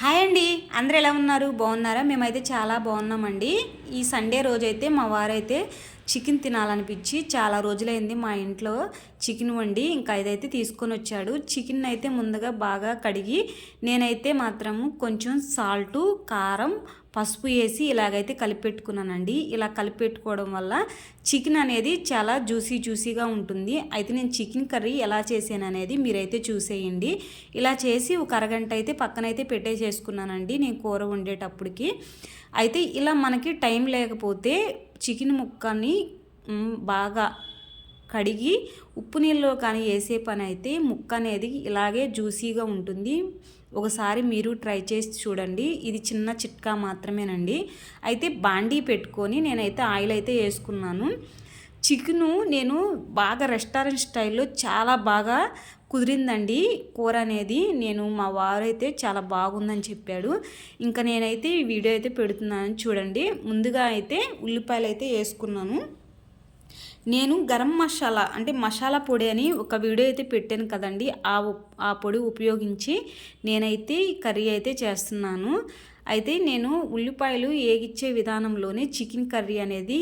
Hi అండి. అందరు ఎలా ఉన్నారు? బాగున్నారా? మేమైతే చాలా బాగున్నామండి. ఈ సండే రోజైతే మా వారైతే చికెన్ తినాలనిపించి చాలా రోజులైంది మా ఇంట్లో చికెన్ వండి ఇంకా ఇదైతే తీసుకొని వచ్చాడు. చికెన్ అయితే ముందుగా బాగా కడిగి నేనైతే మాత్రము కొంచెం సాల్టు కారం పసుపు వేసి ఇలాగైతే కలిపెట్టుకున్నానండి. ఇలా కలిపెట్టుకోవడం వల్ల చికెన్ అనేది చాలా జ్యూసీ జ్యూసీగా ఉంటుంది. అయితే నేను చికెన్ కర్రీ ఎలా చేసాను అనేది మీరైతే చూసేయండి. ఇలా చేసి ఒక అరగంట అయితే పక్కనైతే పెట్టేసేసుకున్నానండి నేను కూర వండేటప్పటికి. అయితే ఇలా మనకి టైం లేకపోతే చికెన్ ముక్కని బాగా కడిగి ఉప్పు నీళ్ళలో కానీ వేసే పని అయితే ముక్క అనేది ఇలాగే జ్యూసీగా ఉంటుంది. ఒకసారి మీరు ట్రై చేసి చూడండి. ఇది చిన్న చిట్కా మాత్రమేనండి. అయితే బాండీ పెట్టుకొని నేనైతే ఆయిల్ అయితే వేసుకున్నాను. చికెను నేను బాగా రెస్టారెంట్ స్టైల్లో చాలా బాగా కుదిరిందండి కూర అనేది. నేను మా వారు అయితే చాలా బాగుందని చెప్పాడు. ఇంకా నేనైతే ఈ వీడియో అయితే పెడుతున్నాను చూడండి. ముందుగా అయితే ఉల్లిపాయలు అయితే వేసుకున్నాను. నేను గరం మసాలా అంటే మసాలా పొడి అని ఒక వీడియో అయితే పెట్టాను కదండి. ఆ ఆ పొడి ఉపయోగించి నేనైతే కర్రీ అయితే చేస్తున్నాను. అయితే నేను ఉల్లిపాయలు ఏగిచ్చే విధానంలోనే చికెన్ కర్రీ అనేది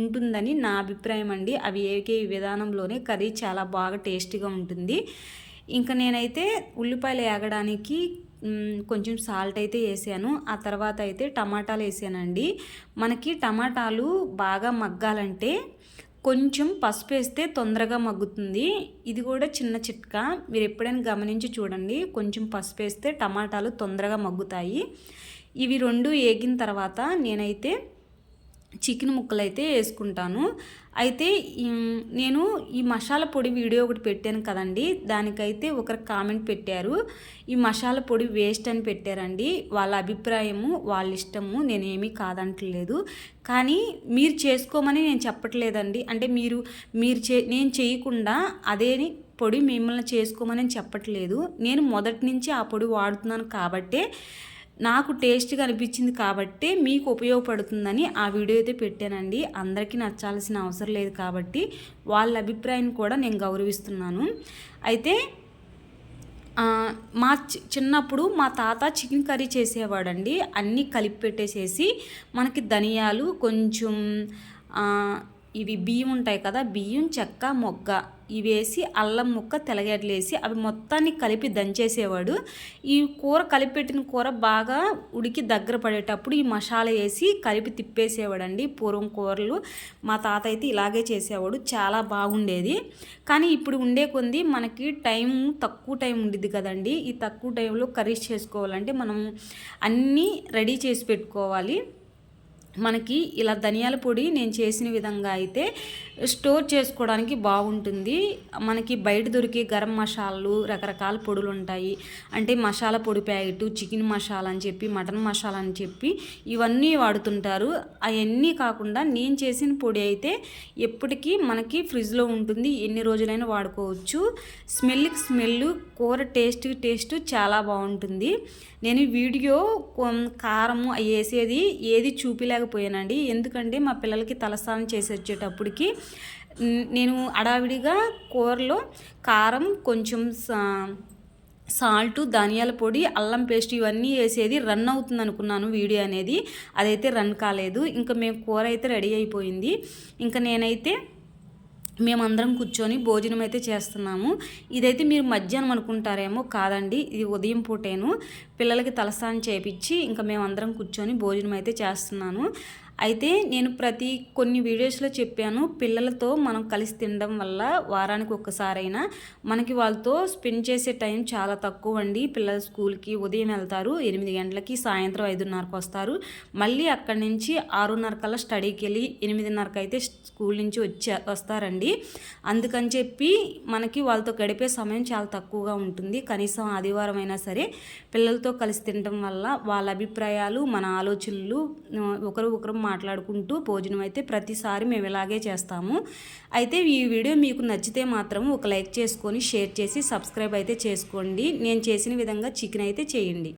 ఉంటుందని నా అభిప్రాయం అండి. అవి ఏకే విధానంలోనే కర్రీ చాలా బాగా టేస్టీగా ఉంటుంది. ఇంకా నేనైతే ఉల్లిపాయలు ఏగడానికి కొంచెం సాల్ట్ అయితే వేసాను ఆ తర్వాత అయితే టమాటాలు వేసానండి మనకి టమాటాలు బాగా మగ్గాలంటే కొంచెం పసుపు వేస్తే తొందరగా మగ్గుతుంది. ఇది కూడా చిన్న చిట్కా. మీరు ఎప్పుడైనా గమనించి చూడండి. కొంచెం పసుపు వేస్తే టమాటాలు తొందరగా మగ్గుతాయి. ఇవి రెండు ఏగిన తర్వాత నేనైతే చికెన్ ముక్కలు అయితే వేసుకుంటాను. అయితే నేను ఈ మసాలా పొడి వీడియో ఒకటి పెట్టాను కదండి. దానికైతే ఒకరు కామెంట్ పెట్టారు. ఈ మసాలా పొడి వేస్ట్ అని పెట్టారండి. వాళ్ళ అభిప్రాయము వాళ్ళ ఇష్టము నేనేమీ కాదంటలేదు. కానీ మీరు చేసుకోమని నేను చెప్పట్లేదండి. అంటే మీరు మీరు చే నేను చేయకుండా అదేని పొడి మిమ్మల్ని చేసుకోమని చెప్పట్లేదు. నేను మొదటి నుంచి ఆ పొడి వాడుతున్నాను కాబట్టే నాకు టేస్ట్గా అనిపించింది కాబట్టి మీకు ఉపయోగపడుతుందని ఆ వీడియో అయితే పెట్టానండి. అందరికీ నచ్చాల్సిన అవసరం లేదు కాబట్టి వాళ్ళ అభిప్రాయాన్ని కూడా నేను గౌరవిస్తున్నాను. అయితే మా చిన్నప్పుడు మా తాత చికెన్ కర్రీ చేసేవాడండి. అన్నీ కలిపి పెట్టేసేసి మనకి ధనియాలు కొంచెం ఇవి బియ్యం ఉంటాయి కదా బియ్యం చెక్క మొగ్గ. ఇవి వేసి అల్లం ముక్క తెలగడ్లేసి అవి మొత్తాన్ని కలిపి దంచేసేవాడు. ఈ కూర కలిపి పెట్టిన కూర బాగా ఉడికి దగ్గర పడేటప్పుడు ఈ మసాలా వేసి కలిపి తిప్పేసేవాడండి. పూర్వం కూరలు మా తాత అయితే ఇలాగే చేసేవాడు చాలా బాగుండేది. కానీ ఇప్పుడు ఉండే కొంది మనకి టైం తక్కువ టైం ఉండేది కదండి. ఈ తక్కువ టైంలో కర్రీస్ చేసుకోవాలంటే మనం అన్నీ రెడీ చేసి పెట్టుకోవాలి. మనకి ఇలా ధనియాల పొడి నేను చేసిన విధంగా అయితే స్టోర్ చేసుకోవడానికి బాగుంటుంది. మనకి బయట దొరికే గరం మసాలాలు రకరకాల పొడులు ఉంటాయి. అంటే మసాలా పొడి ప్యాకెట్ చికెన్ మసాలా అని చెప్పి మటన్ మసాలా అని చెప్పి ఇవన్నీ వాడుతుంటారు. అవన్నీ కాకుండా నేను చేసిన పొడి అయితే ఎప్పటికీ మనకి ఫ్రిడ్జ్లో ఉంటుంది. ఎన్ని రోజులైనా వాడుకోవచ్చు. స్మెల్కి స్మెల్ కూర టేస్ట్ టేస్ట్ చాలా బాగుంటుంది. నేను వీడియో కారము వేసేది ఏది చూపిలేకపోయానండి ఎందుకంటే మా పిల్లలకి తలస్నానం చేసి వచ్చేటప్పటికి నేను అడావిడిగా కూరలో కారం కొంచెం సాల్ట్ ధనియాల పొడి అల్లం పేస్ట్ ఇవన్నీ వేసేది రన్ అవుతుంది అనుకున్నాను వీడియో అనేది. అదైతే రన్ కాలేదు. ఇంకా మేము కూర అయితే రెడీ అయిపోయింది. ఇంకా నేనైతే మేమందరం కూర్చొని భోజనం అయితే చేస్తున్నాము. ఇదైతే మీరు మధ్యాహ్నం అనుకుంటారేమో కాదండి. ఇది ఉదయం పూటేను. పిల్లలకి తలస్నానం చేపించి ఇంకా మేమందరం కూర్చొని భోజనం అయితే చేస్తున్నాను. అయితే నేను ప్రతి కొన్ని వీడియోస్లో చెప్పాను పిల్లలతో మనం కలిసి తినడం వల్ల వారానికి ఒక్కసారైనా మనకి వాళ్ళతో స్పెండ్ చేసే టైం చాలా తక్కువ అండి పిల్లల స్కూల్కి ఉదయం వెళ్తారు ఎనిమిది గంటలకి సాయంత్రం ఐదున్నరకు వస్తారు. మళ్ళీ అక్కడి నుంచి ఆరున్నర కల్లా స్టడీకి వెళ్ళి ఎనిమిదిన్నరకు అయితే స్కూల్ నుంచి వచ్చే వస్తారండి. అందుకని చెప్పి మనకి వాళ్ళతో గడిపే సమయం చాలా తక్కువగా ఉంటుంది. కనీసం ఆదివారం అయినా సరే పిల్లలతో కలిసి తినడం వల్ల వాళ్ళ అభిప్రాయాలు మన ఆలోచనలు ఒకరు ఒకరు మాట్లాడుకుంటూ భోజనం అయితే ప్రతిసారి మేము ఇలాగే చేస్తాము. అయితే ఈ వీడియో మీకు నచ్చితే మాత్రం ఒక లైక్ చేసుకొని షేర్ చేసి సబ్స్క్రైబ్ అయితే చేసుకోండి. నేను చేసిన విధంగా చికెన్ అయితే చేయండి.